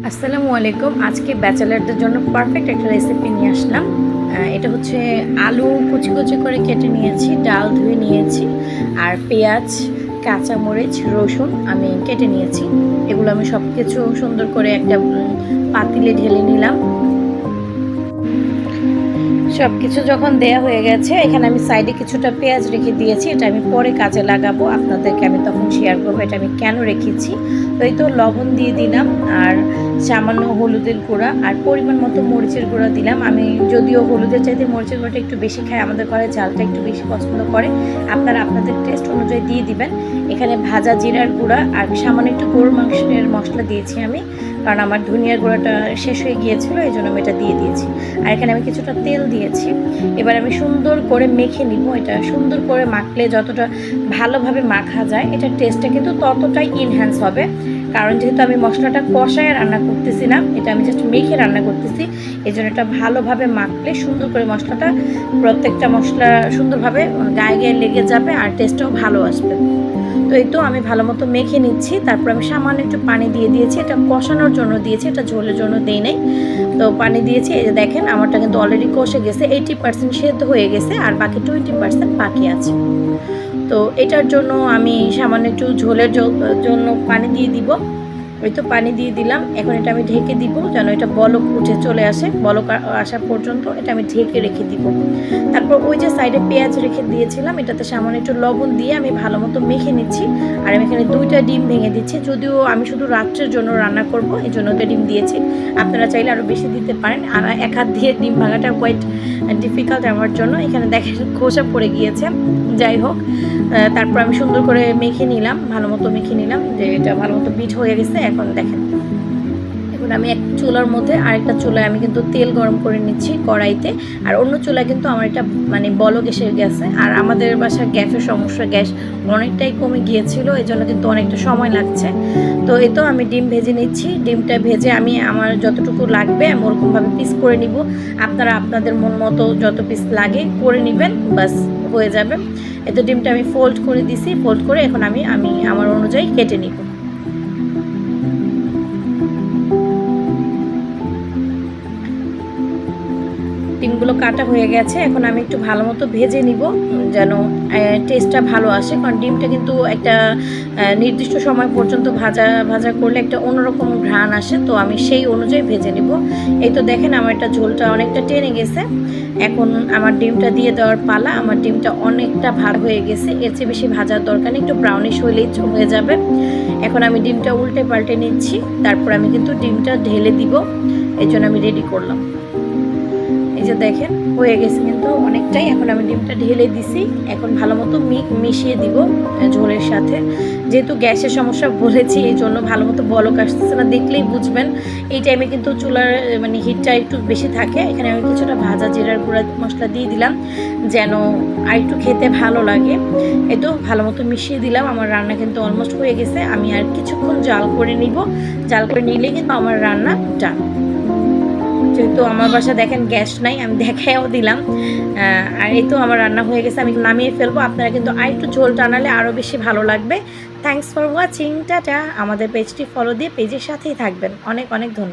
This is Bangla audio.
আসসালামু আলাইকুম। আজকে ব্যাচেলারদের জন্য পারফেক্ট একটা রেসিপি নিয়ে আসলাম। এটা হচ্ছে আলু কুচি কুচি করে কেটে নিয়েছি, ডাল ধুয়ে নিয়েছি, আর পেঁয়াজ, কাঁচামরিচ, রসুন আমি কেটে নিয়েছি। এগুলো আমি সব কিছু সুন্দর করে একটা পাতিলে ঢেলে নিলাম। সব কিছু যখন দেয়া হয়ে গেছে, এখানে আমি সাইডে কিছুটা পেঁয়াজ রেখে দিয়েছি। এটা আমি পরে কাজে লাগাবো, আপনাদেরকে আমি তখন শেয়ার করব। এটা আমি কেন রেখেছি? তো এই তো লবণ দিয়ে দিলাম, আর সামান্য হলুদের গুঁড়া আর পরিমাণ মতো মরিচের গুঁড়া দিলাম। আমি যদিও হলুদের চাইতে মরিচের গুঁড়াটা একটু বেশি খাই, আমাদের ঘরে ঝালটা একটু বেশি পছন্দ করে। আপনারা আপনাদের টেস্ট অনুযায়ী দিয়ে দিবেন। এখানে ভাজা জিরার গুঁড়া আর সামান্য একটু গরুর মাংসের মশলা দিয়েছি আমি। কারণ আমার ধনিয়ার গুঁড়াটা শেষ হয়ে গিয়েছিল, এই জন্য আমি এটা দিয়ে দিয়েছি। আর এখানে আমি কিছুটা তেল দিয়েছি। এবার আমি সুন্দর করে মেখে নিব। এটা সুন্দর করে মাখলে যতটা ভালোভাবে মাখা যায় এটার টেস্টটা কিন্তু ততটাই ইনহ্যান্স হবে। কারণ যেহেতু আমি মশলাটা কষায় রান্না করতেছি না, এটা আমি জাস্ট মেখে রান্না করতেছি, এই জন্য এটা ভালোভাবে মাখলে সুন্দর করে মশলাটা, প্রত্যেকটা মশলা সুন্দরভাবে গায়ে গায়ে লেগে যাবে আর টেস্টটাও ভালো আসবে। তো এই তো আমি ভালো মতো মেখে নিচ্ছি। তারপর আমি সামান্য একটু পানি দিয়ে দিয়েছি। এটা কষানোর জন্য দিয়েছি, এটা ঝোলের জন্য দেই নাই। তো পানি দিয়েছি, এই যে দেখেন, আমারটা কিন্তু অলরেডি কষে গেছে এইটি পার্সেন্ট সেদ্ধ হয়ে গেছে, আর বাকি টোয়েন্টি পার্সেন্ট বাকি আছে। তো এটার জন্য আমি সামান্য একটু ঝোলের জন্য পানি দিয়ে দিব। ওই তো পানি দিয়ে দিলাম। এখন এটা আমি ঢেকে দিব, যেন এটা বলক উঠে চলে আসে। বলক আসা পর্যন্ত এটা আমি ঢেকে রেখে দিব। তারপর ওই যে সাইডে পেঁয়াজ রেখে দিয়েছিলাম, এটাতে সামান্য একটু লবণ দিয়ে আমি ভালো মতো মেখে নিচ্ছি। আর আমি এখানে দুইটা ডিম ভেঙে দিচ্ছি। যদিও আমি শুধু রাত্রের জন্য রান্না করব, এই জন্য তো ডিম দিয়েছি। আপনারা চাইলে আরও বেশি দিতে পারেন। আর এক হাত দিয়ে ডিম ভাঙাটা কোয়াইট ডিফিকাল্ট আমার জন্য। এখানে দেখেন খোসা পড়ে গিয়েছে। যাই হোক তারপর আমি সুন্দর করে মেখে নিলাম, ভালো মতো মেখে নিলাম, যে এটা ভালো মতো বিট হয়ে গেছে, এখন দেখেন। আমি এক চুলার মধ্যে আরেকটা চুলায় আমি কিন্তু তেল গরম করে নিচ্ছি কড়াইতে। আর অন্য চুলায় কিন্তু আমার এটা মানে বলক এসে গেছে আর আমাদের বাসার গ্যাসের সমস্যা, গ্যাস অনেকটাই কমে গিয়েছিল এই জন্য কিন্তু অনেকটা সময় লাগছে। তো এই তো আমি ডিম ভেজে নিচ্ছি। ডিমটা ভেজে আমি আমার যতটুকু লাগবে, আমি ওরকমভাবে পিস করে নিব। আপনারা আপনাদের মন মতো যত পিস লাগে করে নেবেন বাস হয়ে যাবে। এতো ডিমটা আমি ফোল্ড করে দিছি। ফোল্ড করে এখন আমি আমি আমার অনুযায়ী কেটে নিব। কাটা হয়ে গেছে। এখন আমি একটু ভালো মতো ভেজে নিব, যেন টেস্টটা ভালো আসে, কারণ ডিমটা কিন্তু একটা নির্দিষ্ট সময় পর্যন্ত ভাজা ভাজা করলে একটা অন্যরকম ঘ্রাণ আসে। তো আমি সেই অনুযায়ী ভেজে নিব। এই তো দেখেন আমার একটা ঝোলটা অনেকটা টেনে গেছে। এখন আমার ডিমটা দিয়ে দেওয়ার পালা, আমার ডিমটা অনেকটা ভার হয়ে গেছে। এর চেয়ে বেশি ভাজার দরকার নেই, একটু ব্রাউনিশ হলেই হয়ে যাবে। এখন আমি ডিমটা উল্টে পাল্টে নিচ্ছি, তারপর আমি কিন্তু ডিমটা ঢেলে দিব। এই জন্য আমি রেডি করলাম। যে দেখেন, হয়ে গেছে কিন্তু অনেকটাই। এখন আমি ডিমটা ঢেলে দিছি। এখন ভালো মতো মিশিয়ে দিব ঝোলের সাথে। যেহেতু গ্যাসের সমস্যা বলেছি, এই জন্য ভালো মতো বলক আসতেছে না। দেখলেই বুঝবেন, এই টাইমে কিন্তু চুলার মানে হিটটা একটু বেশি থাকে। এখানে আমি কিছুটা ভাজা জিরার গুঁড়া মশলা দিয়ে দিলাম, যেন আর একটু খেতে ভালো লাগে। এই তো ভালো মতো মিশিয়ে দিলাম। আমার রান্না কিন্তু অলমোস্ট হয়ে গেছে। আমি আর কিছুক্ষণ জাল করে নিব। জাল করে নিলে কিন্তু আমার রান্না ডান যেহেতু আমার বাসা দেখেন গ্যাস নাই, আমি দেখাও দিলাম। আর এই তো আমার রান্না হয়ে গেছে, আমি নামিয়ে ফেলব। আপনারা কিন্তু আর একটু ঝোল টানালে আরও বেশি ভালো লাগবে। Thanks for watching tata. আমাদের পেজটি ফলো দিয়ে পেজের সাথেই থাকবেন। অনেক অনেক ধন্যবাদ।